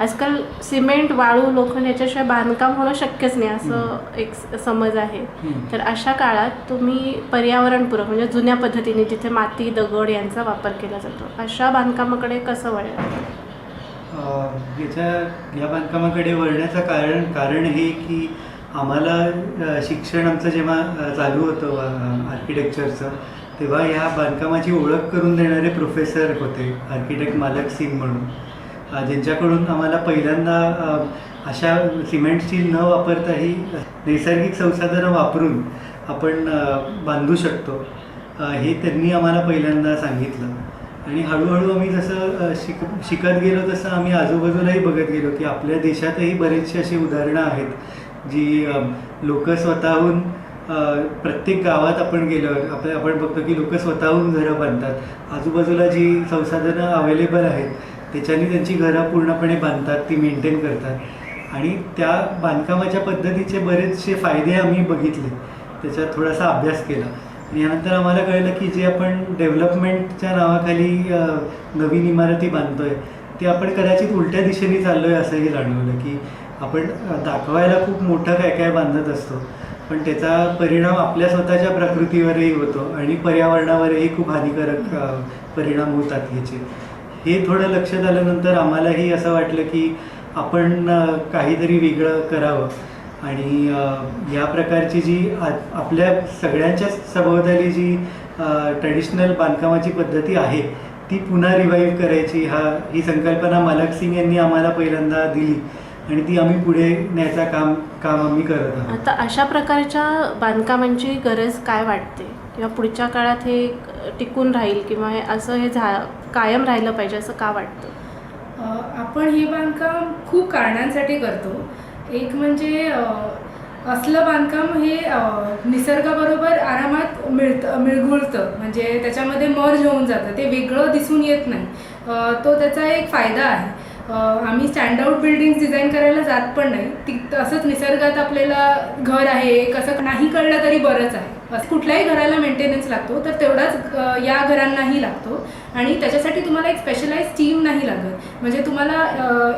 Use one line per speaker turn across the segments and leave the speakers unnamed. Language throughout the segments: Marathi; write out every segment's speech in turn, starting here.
आजकाल सिमेंट वाळू लोखंड याच्याशिवाय बांधकाम होणं शक्यच नाही असं एक समज आहे. तर अशा काळात तुम्ही पर्यावरणपूरक म्हणजे जुन्या पद्धतीने जिथे माती दगड यांचा वापर केला जातो अशा बांधकामाकडे कसं वळलं
याच्या या बांधकामाकडे वळण्याचं कारण कारण हे की आम्हाला शिक्षण आमचं जेव्हा चालू होतं आर्किटेक्चरचं तेव्हा ह्या बांधकामाची ओळख करून देणारे प्रोफेसर होते आर्किटेक्ट मालक सिंग म्हणून. ज्यांच्याकडून आम्हाला पहिल्यांदा अशा सिमेंट स्टील न वापरताही नैसर्गिक संसाधनं वापरून आपण बांधू शकतो हे त्यांनी आम्हाला पहिल्यांदा सांगितलं. आणि हळूहळू आम्ही जसं शिक शिकत गेलो तसं आम्ही आजूबाजूलाही बघत गेलो की आपल्या देशातही बरेचशी अशी उदाहरणं आहेत जी लोक स्वतःहून प्रत्येक गावात आपण गेलो आपण आपण बघतो की लोक स्वतःहून घरं बांधतात. आजूबाजूला जी संसाधनं अवेलेबल आहेत त्याच्यानी त्यांची घरं पूर्णपणे बांधतात ती मेंटेन करतात. आणि त्या बांधकामाच्या पद्धतीचे बरेचसे फायदे आम्ही बघितले. त्याच्यात थोडासा अभ्यास केला. आणि यानंतर आम्हाला कळलं की जे आपण डेव्हलपमेंटच्या नावाखाली नवीन इमारती बांधतोय ते आपण कदाचित उलट्या दिशेने चाललोय असंही जाणवलं की आपण दाखवायला खूप मोठं काय काय बांधत असतो. पण त्याचा परिणाम आपल्या स्वतःच्या प्रकृतीवरही होतो आणि पर्यावरणावरही खूप हानिकारक परिणाम होतात ह्याचे हे थोडं लक्षात आल्यानंतर आम्हालाही असं वाटलं की आपण काहीतरी वेगळं करावं. आणि या प्रकारची जी आ- आपल्या सगळ्यांच्या सभोवताली जी ट्रेडिशनल बांधकामाची पद्धती आहे ती पुन्हा रिवाईव्ह करायची हा ही संकल्पना मालक सिंग यांनी आम्हाला पहिल्यांदा दिली. आणि ती आम्ही पुढे न्यायचा काम काम आम्ही करत आहोत.
आता अशा प्रकारच्या बांधकामांची गरज काय वाटते? किंवा पुढच्या काळात हे टिकून राहील किंवा हे असं हे झा कायम राहिलं पाहिजे असं का वाटतं?
आपण हे बांधकाम खूप कारणांसाठी करतो. एक म्हणजे असलं बांधकाम हे निसर्गाबरोबर आरामात मिळतं मिळगुळतं. म्हणजे त्याच्यामध्ये मर्ज होऊन जातं. ते वेगळं दिसून येत नाही. तो त्याचा एक फायदा आहे. आम्ही स्टँडआउट बिल्डिंग्स डिझाईन करायला जात पण नाही. ती असंच निसर्गात आपल्याला घर आहे. एक असं नाही कळलं तरी बरंच आहे. कुठल्याही घराला मेंटेनन्स लागतो तर तेवढाच या घरांनाही लागतो. आणि त्याच्यासाठी तुम्हाला एक स्पेशलाइज टीम नाही लागत. म्हणजे तुम्हाला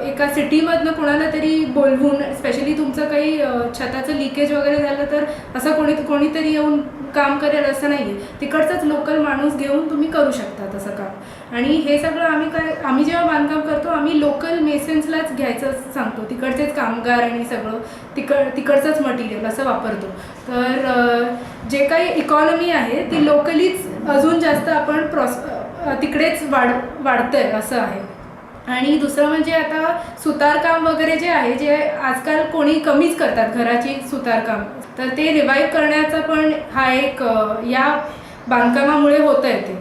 एका सिटीमधनं कोणाला तरी बोलवून स्पेशली तुमचं काही छताचं लिकेज वगैरे झालं तर असं कोणी कोणीतरी येऊन काम करेल असं नाही आहे तिकडचाच लोकल माणूस घेऊन तुम्ही करू शकता तसं काम. आणि हे सगळं आम्ही काय आम्ही जेव्हा बांधकाम करतो आम्ही लोकल मेसन्सलाच घ्यायचं सांगतो. तिकडचेच कामगार आणि सगळं तिकड तिकडचंच मटेरियल असं वापरतो. तर जे काही इकॉनॉमी आहे ती लोकलीच अजून जास्त आपण प्रॉस तिकडेच वाढ वाढतंय असं आहे. आणि दुसरं म्हणजे आता सुतारकाम वगैरे जे आहे जे आजकाल कोणी कमीच करतात घराची सुतारकाम तर ते रिवाईव्ह करण्याचा पण हा एक या बांधकामामुळे होतं आहे ते.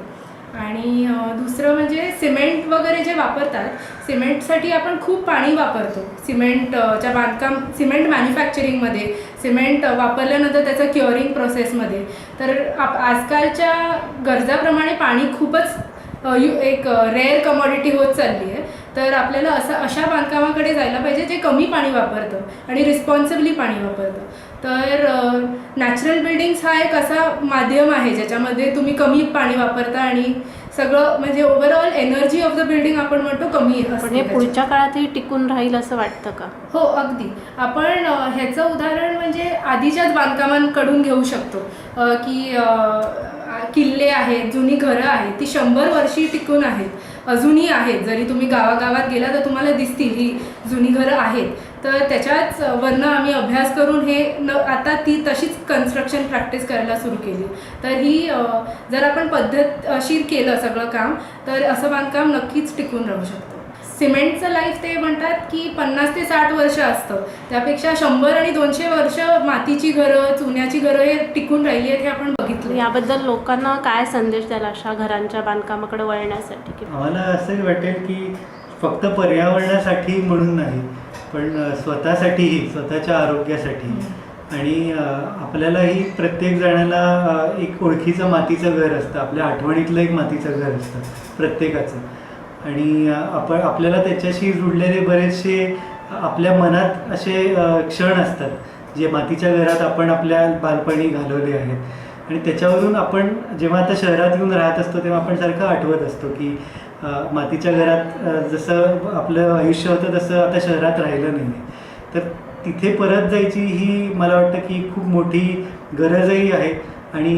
आणि दुसरं म्हणजे सिमेंट वगैरे जे वापरतात सिमेंटसाठी आपण खूप पाणी वापरतो. सिमेंटच्या बांधकाम सिमेंट मॅन्युफॅक्चरिंगमध्ये सिमेंट वापरल्यानंतर त्याचं क्युअरिंग प्रोसेसमध्ये. तर आप आजकालच्या गरजाप्रमाणे पाणी खूपच यू एक रेअर कमॉडिटी होत चालली आहे. तर आपल्याला असं अशा बांधकामाकडे जायला पाहिजे जे कमी पाणी वापरतं आणि रिस्पॉन्सिबली पाणी वापरतं. तर नॅचरल बिल्डिंग्स हा एक असा माध्यम आहे ज्याच्यामध्ये तुम्ही कमी पाणी वापरता आणि सगळं म्हणजे overall energy of the building आपण म्हणतो कमी
हे. पुढच्या काळातही टिकून राहील असं वाटतं का?
हो अगदी. आपण ह्याचं उदाहरण म्हणजे आधीच्याच बांधकामांकडून घेऊ शकतो. की किल्ले आहेत जुनी घरं आहेत ती शंभर वर्षी टिकून आहेत. अजूनही आहेत. जरी तुम्ही गावागावात गेला तर तुम्हाला दिसतील ही जुनी घरं आहेत. तर त्याच्याच वरनं आम्ही अभ्यास करून हे न आता ती तशीच कन्स्ट्रक्शन प्रॅक्टिस करायला सुरू केली. तर ही जर आपण पद्धतशीर केलं सगळं काम तर असं बांधकाम नक्कीच टिकून राहू शकतं. सिमेंटचं लाईफ ते म्हणतात की पन्नास ते साठ वर्ष असतं. त्यापेक्षा शंभर आणि दोनशे वर्ष मातीची घरं चुन्याची घरं हे टिकून राहिली आहेत हे आपण बघितलं.
याबद्दल लोकांना काय संदेश द्याल अशा घरांच्या बांधकामाकडे वळण्यासाठी किंवा?
आम्हाला असंही वाटेल की फक्त पर्यावरणासाठी म्हणून नाही पण स्वतःसाठीही स्वतःच्या आरोग्यासाठी. आणि आपल्यालाही प्रत्येक जणाला एक ओळखीचं मातीचं घर असतं आपल्या आठवणीतलं एक मातीचं घर असतं प्रत्येकाचं. आणि आपण आपल्याला त्याच्याशी जुडलेले बरेचसे आपल्या मनात असे क्षण असतात जे मातीच्या घरात आपण आपल्या बालपणी घालवले आहेत. आणि त्याच्यावरून आपण जेव्हा आता शहरात येऊन राहत असतो तेव्हा आपण सारखं आठवत असतो की मातीच्या घरात जसं आपलं आयुष्य होतं तसं आता शहरात राहिलं नाही. आहे तर तिथे परत जायची ही मला वाटतं की खूप मोठी गरजही आहे. आणि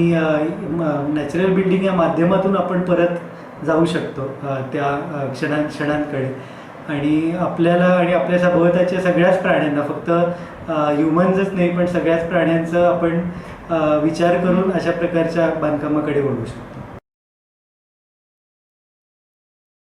नॅचरल बिल्डिंग या माध्यमातून आपण परत जाऊ शकतो त्या क्षणां क्षणांकडे. आणि आपल्याला आणि आपल्या सभोवताच्या सगळ्याच प्राण्यांना फक्त ह्युमन्सच नाही पण सगळ्याच प्राण्यांचं आपण विचार करून अशा प्रकारच्या बांधकामाकडे वळू शकतो.